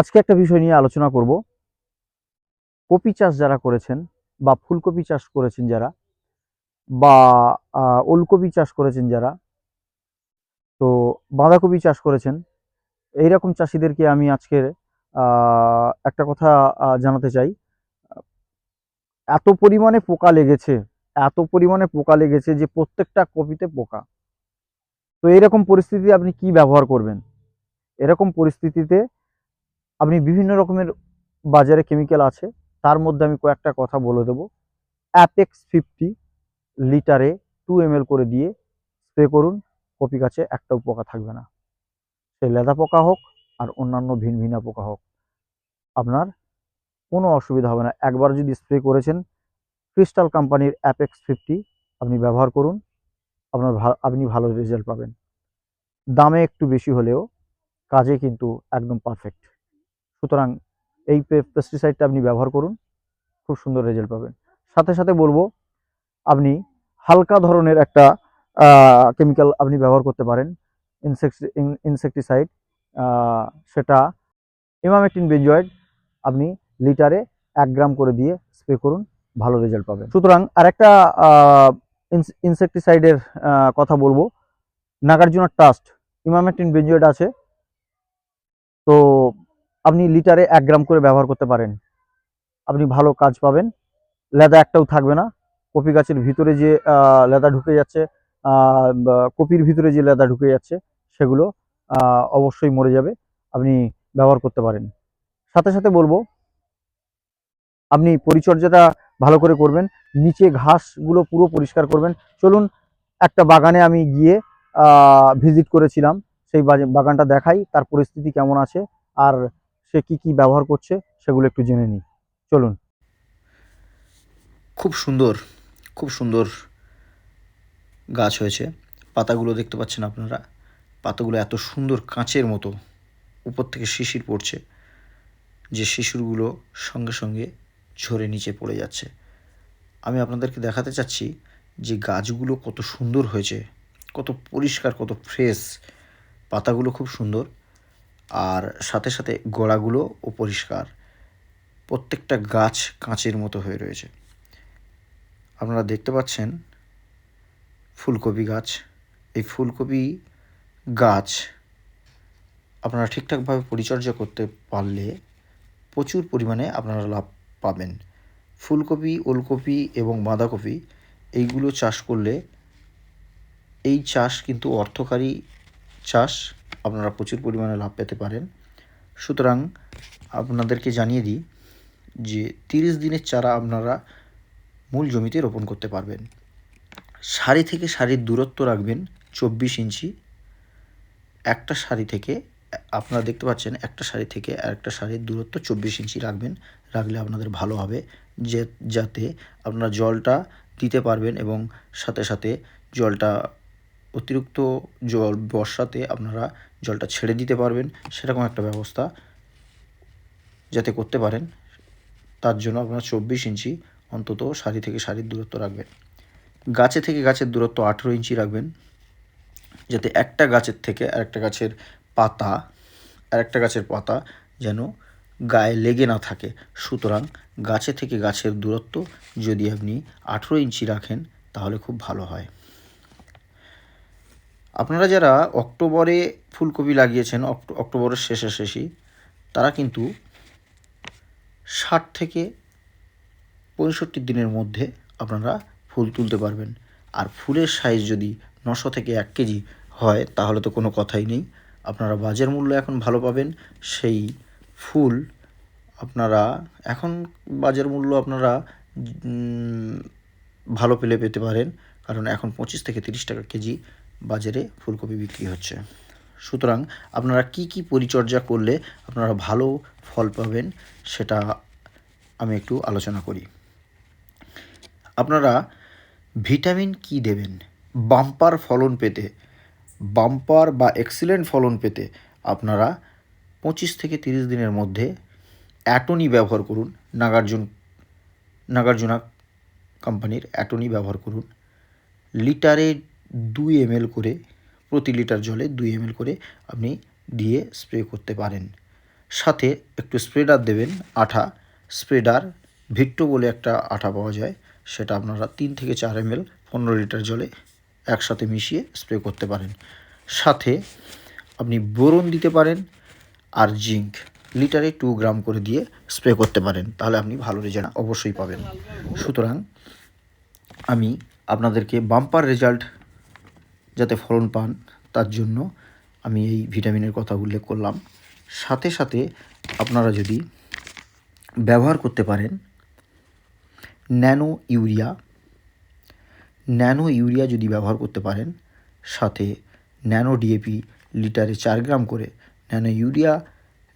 আজকে একটা বিষয় নিয়ে আলোচনা করব। কপি চাষ যারা করেছেন বা ফুলকপি চাষ করেছেন যারা বা ওলকপি চাষ করেছেন যারা, তো বাঁধাকপি চাষ করেছেন, এইরকম চাষিদেরকে আমি আজকের একটা কথা জানাতে চাই। এত পরিমাণে পোকা লেগেছে, এত পরিমাণে পোকা লেগেছে যে প্রত্যেকটা কপিতে পোকা। তো এরকম পরিস্থিতি আপনি কি ব্যবহার করবেন? এরকম পরিস্থিতিতে আপনি বিভিন্ন রকমের বাজারে কেমিক্যাল আছে, তার মধ্যে আমি কয়েকটা কথা বলে দেবো। অ্যাপেক্স ফিফটি লিটারে টু এম করে দিয়ে স্প্রে করুন কপি গাছে একটাও পোকা থাকবে না। সে লেদা পোকা হোক আর অন্যান্য ভিন ভিনা পোকা হোক, আপনার কোনো অসুবিধা হবে না। একবার যদি স্প্রে করেছেন ক্রিস্টাল কোম্পানির অ্যাপেক্স ফিফটি আপনি ব্যবহার করুন, আপনার আপনি ভালো রেজাল্ট পাবেন। দামে একটু বেশি হলেও কাজে কিন্তু একদম পারফেক্ট সুতরাং এই পেস্টিসাইডটা আপনি ব্যবহার করুন, খুব সুন্দর রেজাল্ট পাবেন। সাথে সাথে বলব, আপনি হালকা ধরনের একটা কেমিক্যাল আপনি ব্যবহার করতে পারেন ইনসেক্ট ইনসেকটিসাইড সেটা ইমামেকটিন বেঞ্জয়েড আপনি লিটারে এক গ্রাম করে দিয়ে স্প্রে করুন, ভালো রেজাল্ট পাবেন। সুতরাং আরেকটা ইনসেকটিসাইডের কথা বলব, নাগার্জুনা ট্রাস্ট ইমামেকটিন বেঞ্জয়েড আছে। তো আপনি লিটারে এক গ্রাম করে ব্যবহার করতে পারেন। আপনি ভালো কাজ পাবেন। লেদা একটাও থাকবে না। কপি গাছের ভিতরে যে লেদা ঢুকে যাচ্ছে কপির ভিতরে যে লেদা ঢুকে যাচ্ছে, সেগুলো অবশ্যই মরে যাবে। আপনি ব্যবহার করতে পারেন। সাথে সাথে বলব, আপনি পরিচর্যাটা ভালো করে করবেন। নিচে ঘাসগুলো পুরো পরিষ্কার করবেন। চলুন, একটা বাগানে আমি গিয়ে ভিজিট করেছিলাম। সেই বাগানটা দেখাই, তার পরিস্থিতি কেমন আছে, আর সে কি কি ব্যবহার করছে সেগুলো একটু জেনে নিই। চলুন। খুব সুন্দর খুব সুন্দর গাছ হয়েছে। পাতাগুলো দেখতে পাচ্ছেন আপনারা। পাতাগুলো এত সুন্দর কাঁচের মতো উপর থেকে শিশির পড়ছে, যে শিশুরগুলো সঙ্গে সঙ্গে ঝরে নিচে পড়ে যাচ্ছে। আমি আপনাদেরকে দেখাতে চাচ্ছি যে গাছগুলো কত সুন্দর হয়েছে, কত পরিষ্কার, কত ফ্রেশ। পাতাগুলো খুব সুন্দর। আর সাথে সাথে গোড়াগুলোও পরিষ্কার। প্রত্যেকটা গাছ কাঁচের মতো হয়ে রয়েছে। আপনারা দেখতে পাচ্ছেন ফুলকপি গাছ। এই ফুলকপি গাছ আপনারা ঠিকঠাকভাবে পরিচর্যা করতে পারলে প্রচুর পরিমাণে আপনারা লাভ পাবেন। ফুলকপি, ওলকপি এবং বাঁধাকপি, এইগুলো চাষ করলে এই চাষ কিন্তু অর্থকারী চাষ। আপনারা প্রচুর পরিমাণে লাভ পেতে পারেন। সুতরাং আপনাদেরকে জানিয়ে দিই যে তিরিশ দিনের চারা আপনারা মূল জমিতে রোপণ করতে পারবেন। সারি থেকে সারির দূরত্ব রাখবেন চব্বিশ ইঞ্চি। একটা সারি থেকে, আপনারা দেখতে পাচ্ছেন একটা সারি থেকে আরেকটা সারির দূরত্ব চব্বিশ ইঞ্চি রাখবেন, রাখলে আপনাদের ভালো হবে। যে, যাতে আপনারা জলটা দিতে পারবেন এবং সাথে সাথে জলটা অতিরিক্ত জল বর্ষাতে আপনারা জলটা ছেড়ে দিতে পারবেন, সেরকম একটা ব্যবস্থা যাতে করতে পারেন। তার জন্য আপনারা চব্বিশ ইঞ্চি অন্তত সারি থেকে সারির দূরত্ব রাখবেন। গাছে থেকে গাছের দূরত্ব আঠেরো ইঞ্চি রাখবেন, যাতে একটা গাছের থেকে আরেকটা গাছের পাতা, আরেকটা গাছের পাতা যেন গায়ে লেগে না থাকে। সুতরাং গাছে থেকে গাছের দূরত্ব যদি আপনি আঠেরো ইঞ্চি রাখেন, তাহলে খুব ভালো হয়। আপনারা যারা অক্টোবরে ফুলকপি লাগিয়েছেন, অক্টো- অক্টোবরের শেষে শেষই, তারা কিন্তু ষাট থেকে পঁয়ষট্টি দিনের মধ্যে আপনারা ফুল তুলতে পারবেন। আর ফুলের সাইজ যদি নশো থেকে এক কেজি হয়, তাহলে তো কোনো কথাই নেই। আপনারা বাজার মূল্য এখন ভালো পাবেন। সেই ফুল আপনারা, এখন বাজার মূল্য আপনারা ভালো পেলে পেতে পারেন। কারণ এখন পঁচিশ থেকে তিরিশ টাকা কেজি বাজারে ফুলকপি বিক্রি হচ্ছে। সুতরাং আপনারা কি কি পরিচর্যা করলে আপনারা ভালো ফল পাবেন সেটা আমি একটু আলোচনা করি। আপনারা ভিটামিন কি দেবেন? বাম্পার ফলন পেতে, বাম্পার বা এক্সিলেন্ট ফলন পেতে আপনারা পঁচিশ থেকে তিরিশ দিনের মধ্যে অ্যাটনি ব্যবহার করুন। নাগার্জুন, নাগার্জুনা কোম্পানির অ্যাটনি ব্যবহার করুন। লিটারে দুই এম করে প্রতি লিটার জলে দুই এম করে আপনি দিয়ে স্প্রে করতে পারেন। সাথে একটু স্প্রেডার দেবেন, আঠা। স্প্রেডার ভিট্টো বলে একটা আঠা পাওয়া যায়, সেটা আপনারা তিন থেকে চার এম এল পনেরো লিটার জলে একসাথে মিশিয়ে স্প্রে করতে পারেন। সাথে আপনি বোরন দিতে পারেন আর জিঙ্ক লিটারে টু গ্রাম করে দিয়ে স্প্রে করতে পারেন, তাহলে আপনি ভালো রেজাল্ট অবশ্যই পাবেন। সুতরাং আমি আপনাদেরকে বাম্পার রেজাল্ট যাতে ফলন পান, তার জন্য আমি এই ভিটামিনের কথা উল্লেখ করলাম। সাথে সাথে আপনারা যদি ব্যবহার করতে পারেন, ন্যানো ইউরিয়া ন্যানো ইউরিয়া যদি ব্যবহার করতে পারেন, সাথে ন্যানো ডিএপি লিটারে চার গ্রাম করে, ন্যানো ইউরিয়া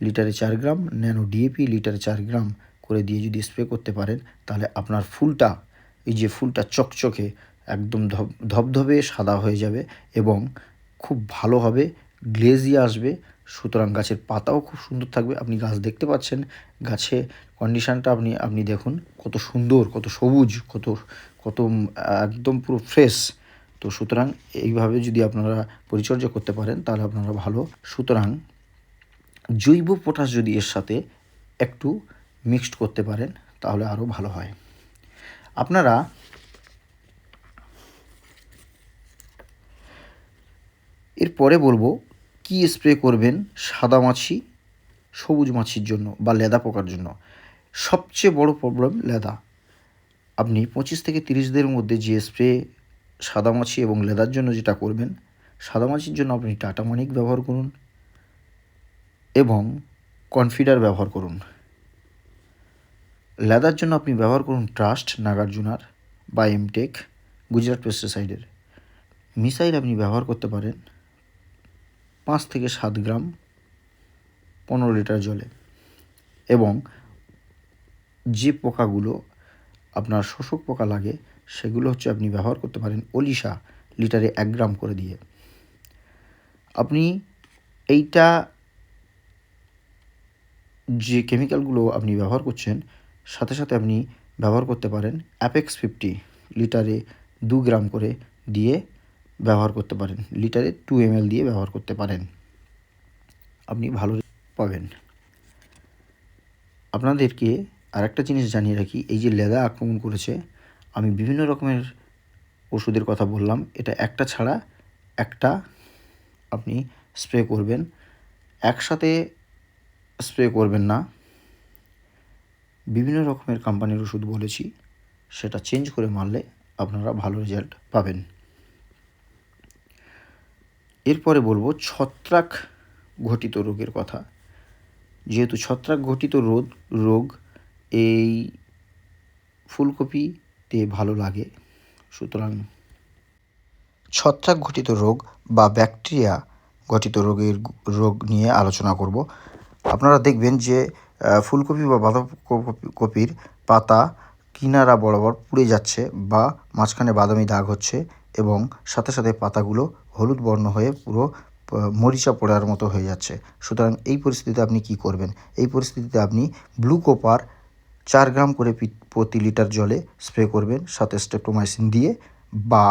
লিটারে চার গ্রাম, ন্যানো ডিএপি লিটারে চার গ্রাম করে দিয়ে যদি স্প্রে করতে পারেন, তাহলে আপনার ফুলটা, এই যে ফুলটা চকচকে একদম ধব, ধবধবে সাদা হয়ে যাবে এবং খুব ভালো হবে, গ্লেজি আসবে। সুতরাং গাছের পাতাও খুব সুন্দর থাকবে। আপনি গাছ দেখতে পাচ্ছেন, গাছে কন্ডিশনটা আপনি আপনি দেখুন কত সুন্দর, কত সবুজ, কত কত, একদম পুরো ফ্রেশ তো সুতরাং এইভাবে যদি আপনারা পরিচর্যা করতে পারেন, তাহলে আপনারা ভালো। সুতরাং জৈব পটাশ যদি এর সাথে একটু মিক্সড করতে পারেন, তাহলে আরও ভালো হয়। আপনারা এরপরে বলব, কি স্প্রে করবেন সাদা মাছি, সবুজ মাছির জন্য বা লেদা পোকার জন্য? সবচেয়ে বড় প্রবলেম লেদা। আপনি পঁচিশ থেকে তিরিশ দিনের মধ্যে যে স্প্রে সাদা মাছি এবং লেদার জন্য যেটা করবেন, সাদা মাছির জন্য আপনি টাটা মানিক ব্যবহার করুন এবং কনফিডার ব্যবহার করুন। লেদার জন্য আপনি ব্যবহার করুন ট্রাস্ট নাগার্জুনার বা এমটেক গুজরাট পেস্টিসাইডের মিসাইল আপনি ব্যবহার করতে পারেন পাঁচ থেকে সাত গ্রাম পনেরো লিটার জলে। এবং যে পোকাগুলো আপনার শোষক পোকা লাগে, সেগুলো হচ্ছে আপনি ব্যবহার করতে পারেন অলিশা লিটারে এক গ্রাম করে দিয়ে। আপনি এইটা যে কেমিক্যালগুলো আপনি ব্যবহার করছেন, সাথে সাথে আপনি ব্যবহার করতে পারেন অ্যাপেক্স ফিফটি লিটারে দু গ্রাম করে দিয়ে ব্যবহার করতে পারেন। লিটারে টু এম দিয়ে ব্যবহার করতে পারেন। আপনি ভালো পাবেন। আপনাদেরকে আরেকটা জিনিস জানিয়ে রাখি, এই যে লেদা আক্রমণ করেছে, আমি বিভিন্ন রকমের ওষুধের কথা বললাম। এটা একটা ছাড়া একটা আপনি স্প্রে করবেন। একসাথে স্প্রে করবেন না। বিভিন্ন রকমের কোম্পানির ওষুধ বলেছি, সেটা চেঞ্জ করে মারলে আপনারা ভালো রেজাল্ট পাবেন। এরপরে বলব ছত্রাক ঘটিত রোগের কথা। যেহেতু ছত্রাক ঘটিত রোগ রোগ, এই ফুলকপিতে ভালো লাগে। সুতরাং ছত্রাক ঘটিত রোগ বা ব্যাকটেরিয়া ঘটিত রোগের রোগ নিয়ে আলোচনা করব। আপনারা দেখবেন যে ফুলকপি বা বাঁধাকপির পাতা কিনারা বরাবর পুড়ে যাচ্ছে বা মাঝখানে বাদামি দাগ হচ্ছে। এবং সাথে সাথে পাতাগুলো হলুদ বর্ণ হয়ে পুরো মরিচা পড়ার মতো হয়ে যাচ্ছে। সুতরাং এই পরিস্থিতিতে আপনি কি করবেন? এই পরিস্থিতিতে আপনি ব্লু কোপার চার গ্রাম করে প্রতি লিটার জলে স্প্রে করবেন, সাথে স্টেপটোমাইসিন দিয়ে বা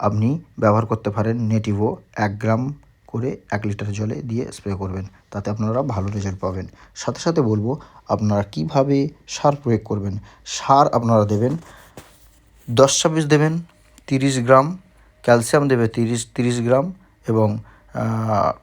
আপনি ব্যবহার করতে পারেন নেটিভো এক গ্রাম করে এক লিটার জলে দিয়ে স্প্রে করবেন। তাতে আপনারা ভালো রেজাল্ট পাবেন। সাথে সাথে বলব, আপনারা কীভাবে সার প্রয়োগ করবেন? সার আপনারা দেবেন, দশ ছাব্বিশ দেবেন তিরিশ গ্রাম ক্যালসিয়াম দেবে তিরিশ তিরিশ গ্রাম এবং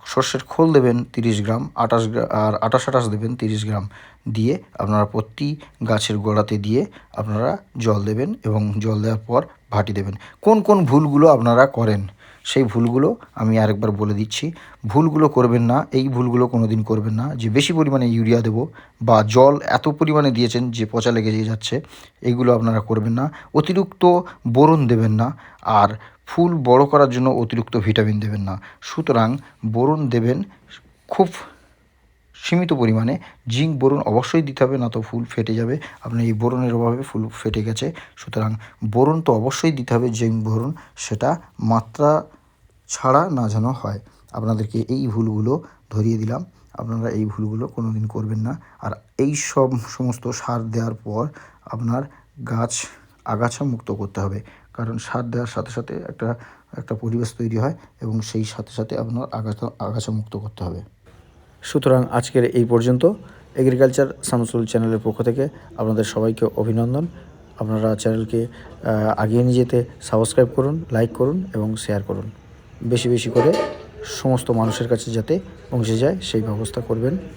সর্ষের খোল দেবেন তিরিশ গ্রাম, আটাশ আর আটাশ আটাশ দেবেন তিরিশ গ্রাম দিয়ে আপনারা প্রতি গাছের গোড়াতে দিয়ে আপনারা জল দেবেন এবং জল দেওয়ার পর ভাটি দেবেন। কোন কোন ভুলগুলো আপনারা করেন? সেই ভুলগুলো আমি আরেকবার বলে দিচ্ছি। ভুলগুলো করবেন না, এই ভুলগুলো কোনো দিন করবেন না। যে বেশি পরিমাণে ইউরিয়া দেবো বা জল এত পরিমাণে দিয়েছেন যে পচা লেগে যাচ্ছে, এগুলো আপনারা করবেন না। অতিরিক্ত বোরন দেবেন না আর ফুল বড় করার জন্য অতিরিক্ত ভিটামিন দেবেন না। সুতরাং বোরন দেবেন খুব সীমিত পরিমাণে। জিঙ্ক বোরন অবশ্যই দিতে হবে, না তো ফুল ফেটে যাবে। আপনার এই বোরনের অভাবে ফুল ফেটে গেছে। সুতরাং বোরন তো অবশ্যই দিতে হবে, জিঙ্ক বোরন সেটা মাত্রা ছাড়া না যেন হয়। আপনাদেরকে এই ভুলগুলো ধরিয়ে দিলাম। আপনারা এই ভুলগুলো কোনো দিন করবেন না। আর এই সব সমস্ত সার দেওয়ার পর আপনার গাছ আগাছা মুক্ত করতে হবে। কারণ সার দেওয়ার সাথে সাথে একটা একটা পরিবেশ তৈরি হয় এবং সেই সাথে সাথে আপনার আগাছা আগাছা মুক্ত করতে হবে। সুতরাং আজকের এই পর্যন্ত। এগ্রিকালচার সামসুল চ্যানেলের পক্ষ থেকে আপনাদের সবাইকে অভিনন্দন। আপনারা চ্যানেলকে আগিয়ে নিয়ে যেতে সাবস্ক্রাইব করুন লাইক করুন এবং শেয়ার করুন। বেশি বেশি করে সমস্ত মানুষের কাছে যাতে পৌঁছে যায়, সেই ব্যবস্থা করবেন।